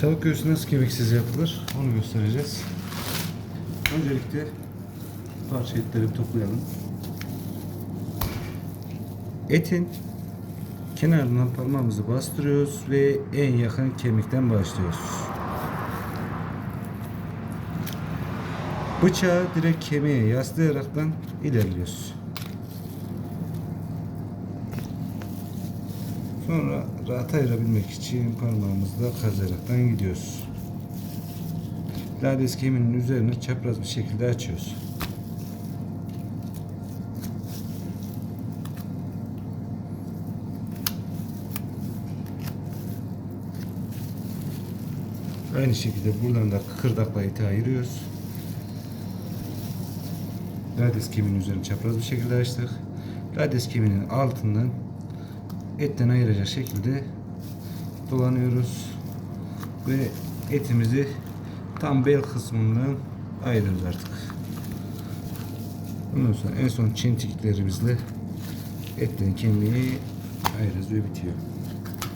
Tavuk göğsü nasıl kemiksiz yapılır onu göstereceğiz. Öncelikle parça etleri toplayalım. Etin kenarından parmağımızı bastırıyoruz ve en yakın kemikten başlıyoruz. Bıçağı direkt kemiğe yaslayaraktan ilerliyoruz. Sonra rahat ayırabilmek için parmağımızla kazayaraktan gidiyoruz. Lades kemiğinin üzerine çapraz bir şekilde açıyoruz. Aynı şekilde buradan da kıkırdakla eti ayırıyoruz. Lades kemiğinin üzerine çapraz bir şekilde açtık. Lades kemiğinin altından etten ayıracak şekilde dolanıyoruz ve etimizi tam bel kısmından ayırıyoruz artık. Ondan sonra en son çentiklerimizle etten kemiği ayırıyoruz ve bitiyor.